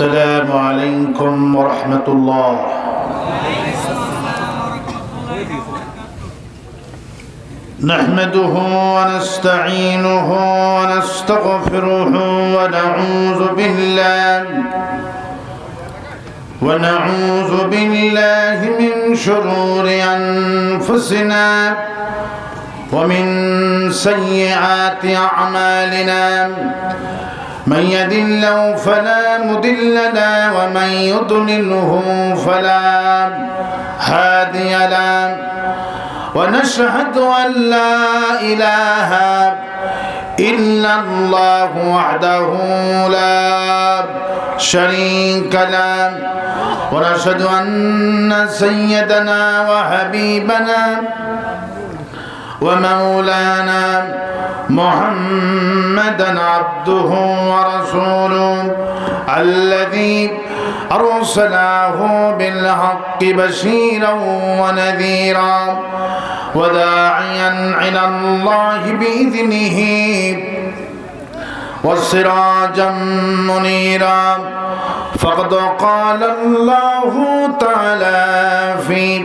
السلام عليكم ورحمة الله. نحمده ونستعينه ونستغفره ونعوذ بالله. ونعوذ بالله من شرور أنفسنا ومن سيئات أعمالنا. من يدله فلا مدل له ومن يضلله فلا هادي له ونشهد أن لا إله إلا الله وحده لا شريك له ونشهد أن سيدنا وحبيبنا ومولانا محمدا عبده ورسوله الذي أرسله بالحق بشيرا ونذيرا وداعيا إلى الله بإذنه وسراجا منيرا. فقد قال الله تعالى في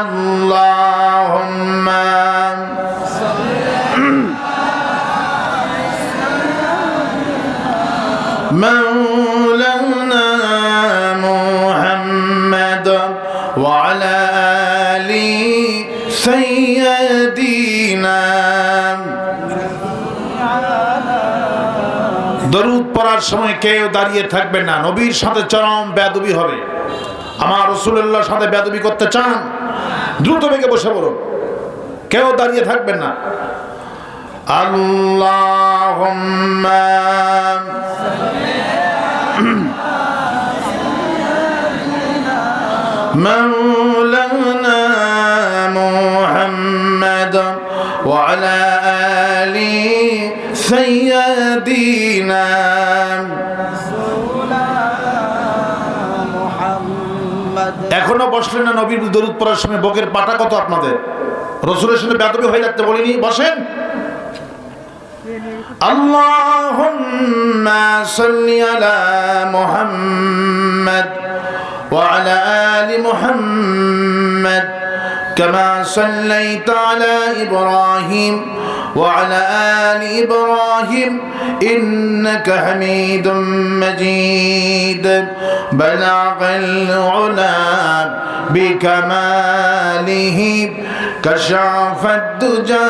اللهم مولانا محمد وعلى آل سيدنا দরুদ পড়ার সময় কেউ দাঁড়িয়ে থাকবে না নবীর সাথে চরম বেদবি হবে আমার রসুল্লাহর সাথে বেদবি করতে চান দ্রুত বেগে বসে পড়ুন কেউ দাঁড়িয়ে থাকবেন না আল্লাহুম্মা مولانا محمد وعلى آل سيدنا এখনো বসলেন না নবীর দরুদ পড়ার সময় বকের পাটা কত আপনাদের রসুলের সঙ্গে বেদবি হয়ে থাকতে বলিনি বসেন اللهم صل على محمد وعلى آل محمد كما صليت على إبراهيم وعلى آل إبراهيم إنك حميد مجيد. بلغ العلا بكماله كشف الدجى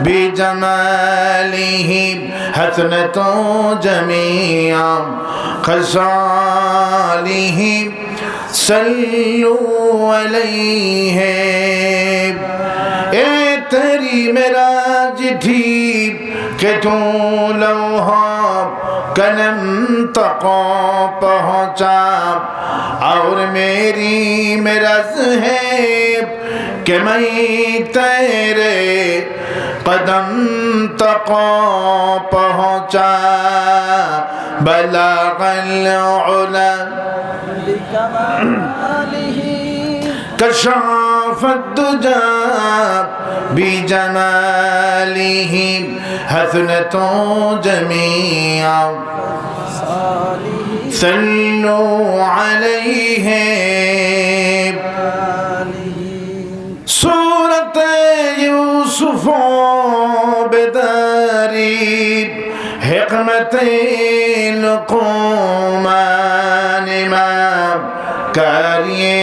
بجماله حسنة جميع خصاله صلوا عليه. तेरी मेराज थी के तू लम्हा कलम तको पहुँचा और मेरी मेरज है कि मैं तेरे कदम तको पहुँचा बला कल कशा كشاف الدجى بجماله حسنة جميعا. صلوا عليه سورة يوسف بداري حكمة لقمان কারিয়ে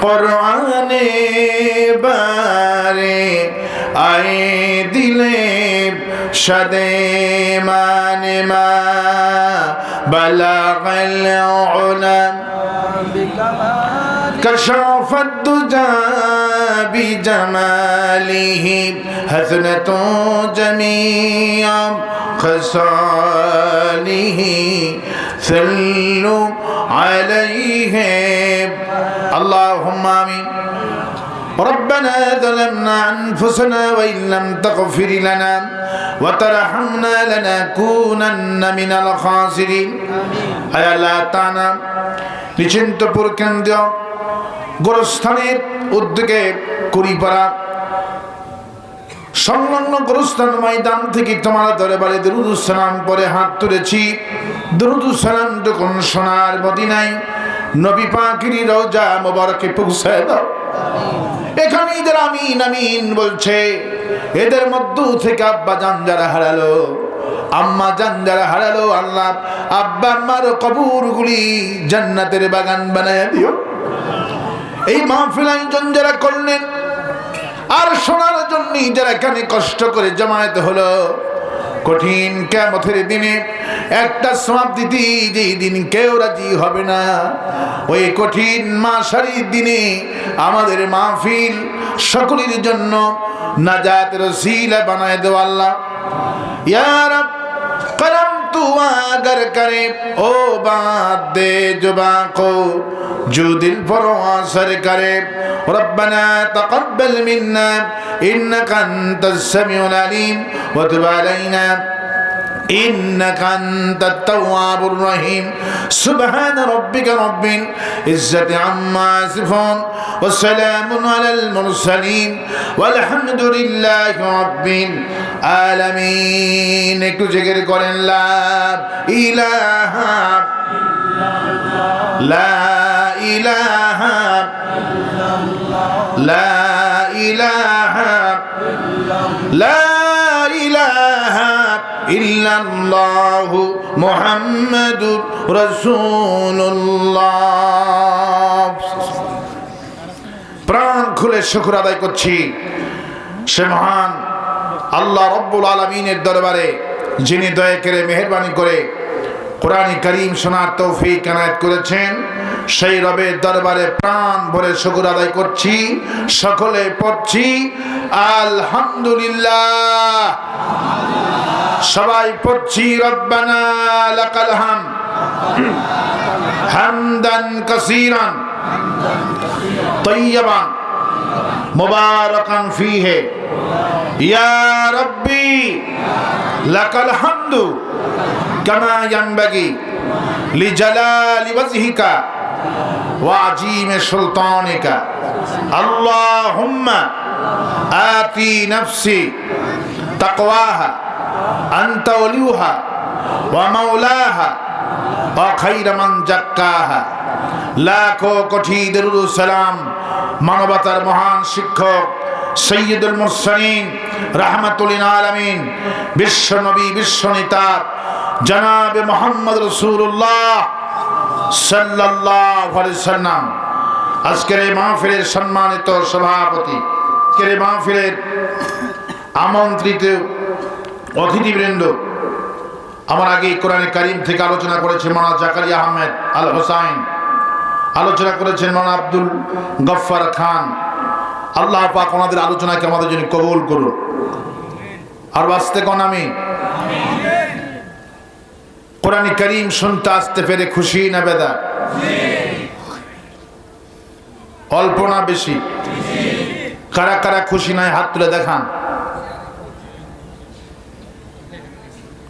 কোরআনে বারে আয়ে দিলে সদে মানে মা বলাগল উলাম كشف الدجى بجماله حسنة جميع خصاله صلوا عليه اللهم آمين ربنا ظلمنا أنفسنا وإن لم تغفر لنا وترحمنا لنكونن من الخاسرين أي الله تعالى নিচিন্তপুর কেন্দ্র গোরস্থানের উদ্যোগে কুড়িপাড়া সংলগ্ন গোরস্থান ময়দান থেকে তোমার দরবারে দরুদুসালাম পরে হাত তুলেছি। দরুদুসালাম যখন সোনার মদিনায় নবী পাখিরি রোজা মোবারকে পৌঁছায় দাও। এখানে এদের আমিন আমিন বলছে, এদের মধ্য থেকে আব্বা জান যারা হারালো, আম্মা জান যারা হারালো, আল্লাহ আব্বা আম্মার কবুর গুলি জান্নাতের বাগান বানায় দিও। এই মাহফিল আয়োজন যারা করলেন, আর শোনার জন্যই যারা এখানে কষ্ট করে জমায়েত হলো, কঠিন কেমথের দিনে একটা সমাপ্তি যে যেই দিন কেউ রাজি হবে না। ওই কঠিন মাসারির দিনে আমাদের মাহফিল সকলের জন্য নাজাতের সিলা বানায় দেওয়াল্লা ইয়ার अगर करे ओ बात दे जुबा को जो दिल पर असर करे ربنا تقبل منا إنك أنت السميع العليم وتب علينا إنك أنت التواب الرحيم سبحان ربك رب العزة عما يصفون وسلام على المرسلين والحمد لله رب العالمين একটু জিকির করেন লা ইলাহা লা ইলাহা লা ইলাহা লা ইলাহা ইল্লাল্লাহু মুহাম্মাদুর রাসূলুল্লাহ। প্রাণ খুলে শুকর আদায় করছি। সে মহান আল্লাহ রব্বুল আলমিনের দরবারে, যিনি দয়া করে মেহরবানি করে কোরআনী করিম সোনার তৌফিক এনায়ত করেছেন, সেই রবের দরবারে প্রাণ ভরে শুকুর আদায় করছি, সকলে পড়ছি, আলহামদুলিল্লাহ। সবাই পড়ছি রব্বানা লাকাল হাম। হামদান কাসীরান। তৈয়বান। মুবারাকান ফিহে। ইয়া রব্বি লাকাল হামদু কামা ইয়ানবাগি লিজালালি ওয়াজহিকা ওয়া আজিমে সুলতানিকা। আল্লাহুম্মা আতি নাফসি তাকওয়াহা। আন্তা অলিউহা ওয়া মাওলাহা ওয়া খাইরা মান জাক্কাহা। লাখো কোটি মানবতার মহান শিক্ষক সৈয়দুল মুসলিম রাহমাতুলিল আলমিন, বিশ্ব নবী, বিশ্ব নেতা জনাবে মোহাম্মদ রসুল্লাহ সাল্লাল্লাহু সাল্লাম। আজকের এই মাহফিলের সম্মানিত সভাপতি, আজকের এই মাহফিলের আমন্ত্রিত অতিথিবৃন্দ আমার আগে কোরআনে কারিম থেকে আলোচনা করেছেন মানা জাকারিয়া আহমেদ আল হোসাইন, আলোচনা করেছেন মানা আব্দুল গফফার খান। আল্লাহ পাক ওনাদের আলোচনাকে আমাদের জন্য কবুল করুন। আর বাঁচতে কোন আমি? কোরআন করিম শুনতে আসতে পেরে খুশি না বেদা? অল্প না বেশি? কারা কারা খুশি নয় হাত তুলে দেখান।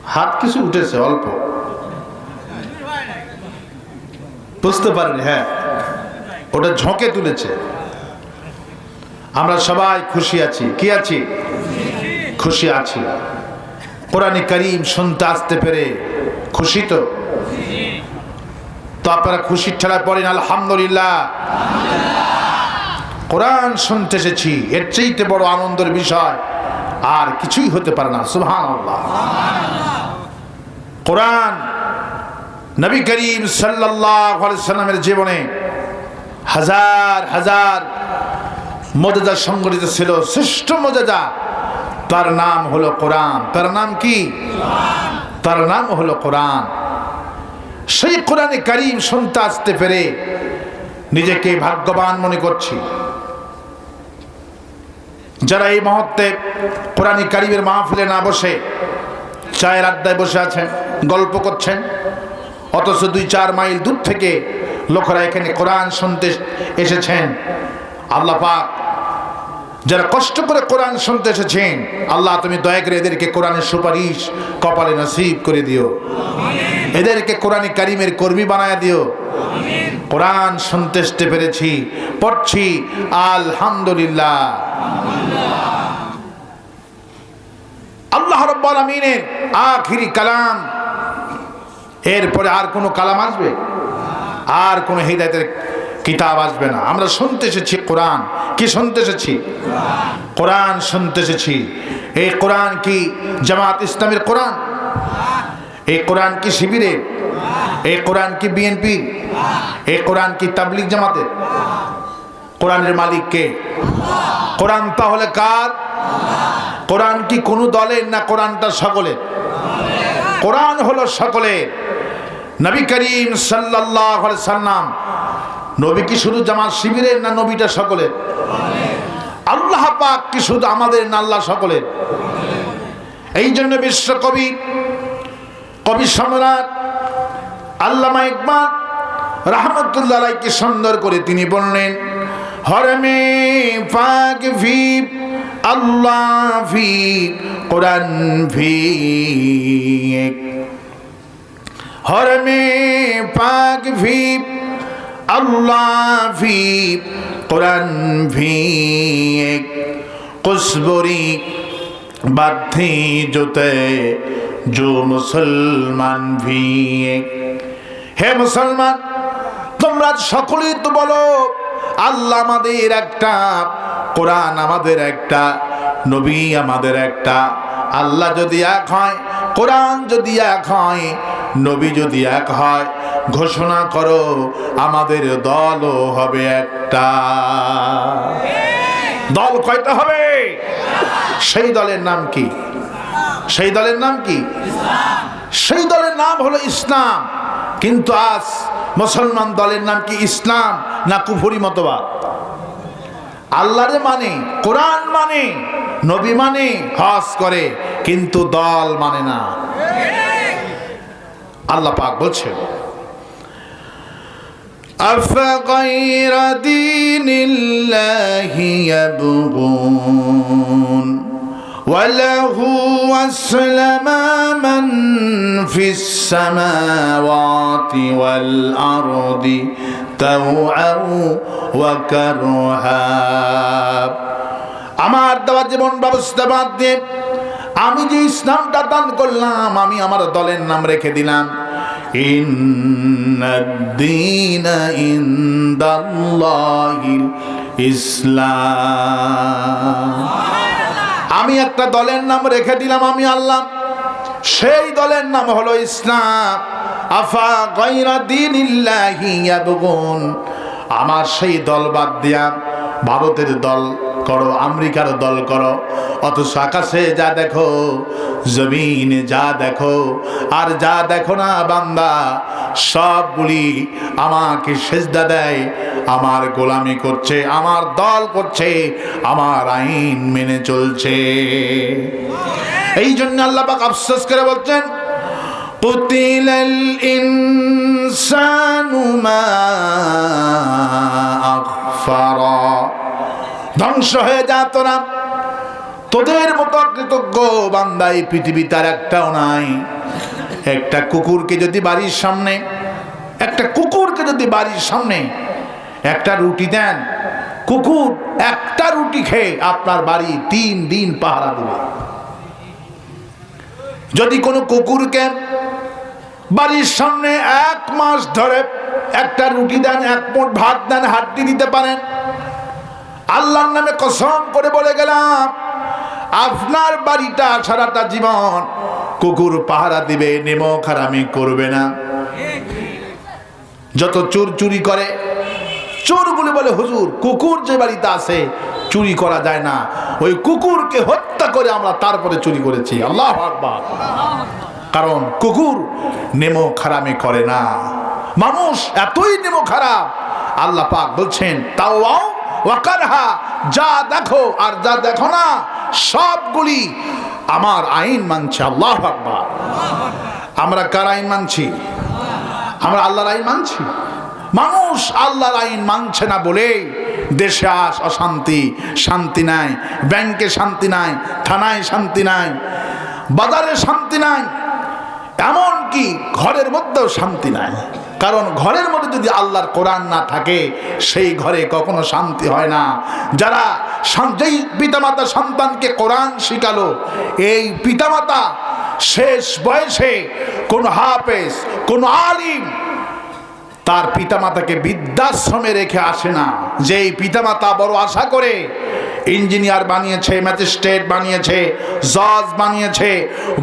হাত কিছু উঠেছে, অল্প। বুঝতে পারেন হ্যাঁ। ওটা ঝোঁকে তুলেছে। আমরা সবাই খুশি আছি। কি আছি? খুশি আছি। কোরআন করিম শুনতে আসতে পেরে খুশি তো? তো আপনারা খুশির ঠেলা পড়েন, আলহামদুলিল্লাহ। কোরআন শুনতে এসেছি, এর চাইতে বড় আনন্দের বিষয় আর কিছুই হতে পারে না সুহান কোরআন, নবী করিম সাল্লামের জীবনে হাজার হাজার মজাদা সংগঠিত ছিল, শ্রেষ্ঠ মজাদা। তার নাম হলো কোরআন। তার নাম কি? তার নাম হলো কোরআন। সেই কোরআনে করিম শুনতে আসতে পেরে নিজেকে ভাগ্যবান মনে করছি। যারা এই মুহূর্তে কোরআনী কারিমের মাহফিলে না বসে, চায়ের আড্ডায় বসে আছেন গল্প করছেন। অথচ দুই চার মাইল দূর থেকে লোকেরা এখানে কোরআন শুনতে এসেছেন। আল্লাহ পাক যারা কষ্ট করে কোরআন শুনতে এসেছেন, আল্লাহ তুমি দয়া করে এদেরকে কোরআনের সুপারিশ কপালে নসিব করে দিও। এদেরকে কোরআনী কারিমের কর্মী বানায় দিও। কোরআন শুনতে আসতে পেরেছি, পড়ছি, আলহামদুলিল্লাহ। আল্লাহ রব্বুল আমিনের আখিরি কালাম এরপরে আর কোনো কালাম আসবে? আর কোনো হৃদায়তের কিতাব আসবে না। আমরা শুনতে এসেছি কোরআন। কি শুনতে এসেছি? কোরআন শুনতে এসেছি। এই কোরআন কি জামাত ইসলামের কোরআন? এই কোরআন কি শিবিরের এই কোরআন কি বিএনপি? এই কোরআন কি তাবলিক জামাতের? কোরআনের মালিক কে? কোরআন তাহলে কার? কোরআন কি কোনো দলের না কোরআনটা সকলের? কোরআন হলো সকলের। নবী করিম আলাইহি সাল্লাম, নবী কি শুধু জামাত শিবিরের না নবীটা সকলের? আল্লাহ পাক কি শুধু আমাদের না আল্লাহ সকলের? এই জন্য বিশ্বকবি কবি সম্রাট আল্লামা ইকবাল রহমতুল্লাহ কি সুন্দর করে তিনি বললেন, হরমে পাক আল্লাহ কোরআন ভি হরমে পাক ভি, আল্লাহ ভি, কোরআন ভি কুসবরি বাধ্যে জোতে जो মুসলমান ভি হে মুসলমান, তোমরা সকলেই তো বলো, আল্লাহ আমাদের একটা, কোরআন আমাদের একটা, নবী আমাদের একটা, আল্লাহ যদি এক হয়, কোরআন যদি এক হয় নবী যদি এক হয়, ঘোষণা করো, আমাদের দলও হবে একটা। দল কয়টা হবে? সেই দলের নাম কি? সেই দলের নাম কি? সেই দলের নাম হলো ইসলাম। কিন্তু আজ মুসলমান দলের নাম কি ইসলাম না কুফুরি মতবাদ? আল্লাহরে মানে কোরআন মানে নবী মানে হজ করে, কিন্তু দল মানে না। আল্লাহ পাক বলছে أفغير دين الله يبغون وله أسلم من في السماوات والأرض طوعا وكرها আমার দেওয়া জীবন ব্যবস্থা বাদ দিয়ে আমি যে ইসলামটা দান করলাম, আমি আমার দলের নাম রেখে দিলাম। ইসলাম। আমি একটা দলের নাম রেখে দিলাম, আমি আল্লাহ। সেই দলের নাম হলো ইসলাম। আফা গৈরা দিন আমার সেই দল বাদ দিয়া ভারতের দল করো আমেরিকার দল করো অথচ আকাশে যা দেখো জমিনে যা দেখো আর যা দেখো না বান্দা সবগুলি আমাকে সেজদা দেয় আমার গোলামি করছে আমার দল করছে আমার আইন মেনে চলছে এই জন্য আল্লাহ পাক আফসোস করে বলছেন قتل الإنسان ما أغفر ধ্বংস হয়ে যা তোরা তোদের মতো কৃতজ্ঞ বান্দা এই পৃথিবী তার একটাও নাই। একটা কুকুরকে যদি বাড়ির সামনে, একটা কুকুরকে যদি বাড়ির সামনে একটা রুটি দেন, কুকুর একটা রুটি খেয়ে আপনার বাড়ি তিন দিন পাহারা দেবে। যদি কোনো কুকুরকে বাড়ির সামনে এক মাস ধরে একটা রুটি দেন, এক মোট ভাত দেন, হাড্ডি দিতে পারেন আল্লাহর নামে কসম করে বলে গেলাম, আপনার বাড়িটা সারাটা জীবন কুকুর পাহারা দিবে, নেমো খারামি করবে না। যত চোর চুরি করে, চোরগুলি বলে, হুজুর, কুকুর যে বাড়িতে আছে, চুরি করা যায় না। ওই কুকুরকে হত্যা করে আমরা তারপরে চুরি করেছি। আল্লাহ কারণ কুকুর নেমো খারামি করে না। মানুষ এতই নেমো খারাপ, আল্লাহ পাক বলছেন তাও ওয়াকারহা, যা দেখো আর যা দেখো না, সবগুলি আমার আইন মানছে, আল্লাহ আকবার। আমরা কার আইন মানছি? আমরা আল্লাহর আইন মানছি? মানুষ আল্লাহর আইন মানছে না বলে দেশে আস, অশান্তি, শান্তি নাই, ব্যাংকে শান্তি নাই, থানায় শান্তি নাই, বাজারে শান্তি নাই, এমনকি ঘরের মধ্যেও শান্তি নাই। কারণ ঘরের মধ্যে যদি আল্লাহর কোরআন না থাকে, সেই ঘরে কখনো শান্তি হয় না। যারা যেই পিতামাতা সন্তানকে কোরআন শিখালো, এই পিতামাতা শেষ বয়সে কোন হাফেজ, কোন আলিম, তার পিতামাতাকে বৃদ্ধাশ্রমে রেখে আসে না। যেই পিতামাতা বড় আশা করে ইঞ্জিনিয়ার বানিয়েছে, ম্যাজিস্ট্রেট বানিয়েছে, জজ বানিয়েছে,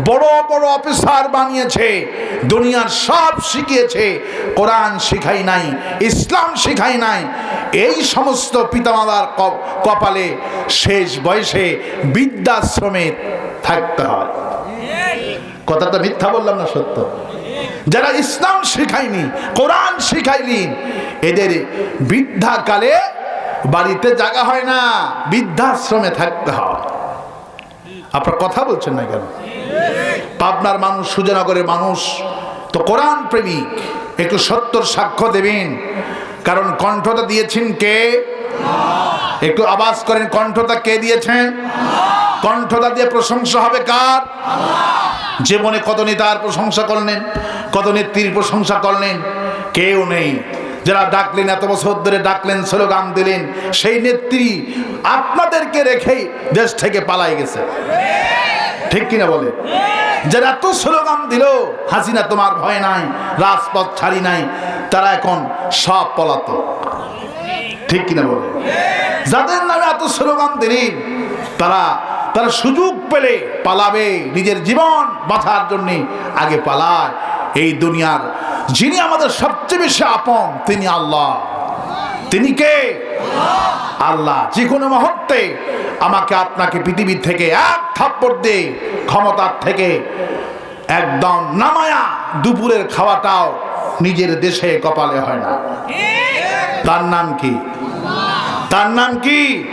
বড় বড় অফিসার বানিয়েছে, দুনিয়ার সব শিখিয়েছে, কোরআন শিখাই নাই, ইসলাম শিখাই নাই। এই সমস্ত পিতামাতার কপালে শেষ বয়সে বৃদ্ধাশ্রমে থাকতে হয়। কথাটা মিথ্যা বললাম না, সত্য? যারা ইসলাম শিখায়নি, কোরআন শিখাইনি এদের বৃদ্ধাকালে বাড়িতে জায়গা হয় না, বৃদ্ধাশ্রমে থাকতে হয়। আপনার কথা বলছেন না কেন? পাবনার মানুষ, সুজনগরের মানুষ, তো কোরআন প্রেমিক, একটু সত্যর সাক্ষ্য দেবেন। কারণ কণ্ঠটা দিয়েছেন কে? একটু আওয়াজ করেন কণ্ঠটা কে দিয়েছেন কণ্ঠটা দিয়ে প্রশংসা হবে কার? জীবনে কত নেতার প্রশংসা করলেন, কত নেত্রীর প্রশংসা করলেন, কেউ নেই। যারা ডাকলেন, এত বছর ধরে ডাকলেন, স্লোগান দিলেন, সেই নেত্রী আপনাদেরকে রেখেই দেশ থেকে পালাই গেছে। ঠিক কিনা বলে? যারা এত স্লোগান দিল, হাসিনা তোমার ভয় নাই, রাজপথ ছাড়ি নাই, তারা এখন সব পলাতক। ঠিক কিনা বলে? যাদের নামে এত স্লোগান দিলেন, তারা তারা সুযোগ পেলে পালাবে, নিজের জীবন বাঁচার জন্যে আগে পালায়। এই দুনিয়ার যিনি আমাদের সবচেয়ে বেশি আপন, তিনি আল্লাহ। তিনি কে? আল্লাহ। যে কোনো মুহূর্তে আমাকে আপনাকে পৃথিবীর থেকে এক থাপ্পড় দিয়ে ক্ষমতার থেকে একদম নামায়া দুপুরের খাওয়াটাও নিজের দেশে কপালে হয় না। তার নাম কি? তার নাম কি?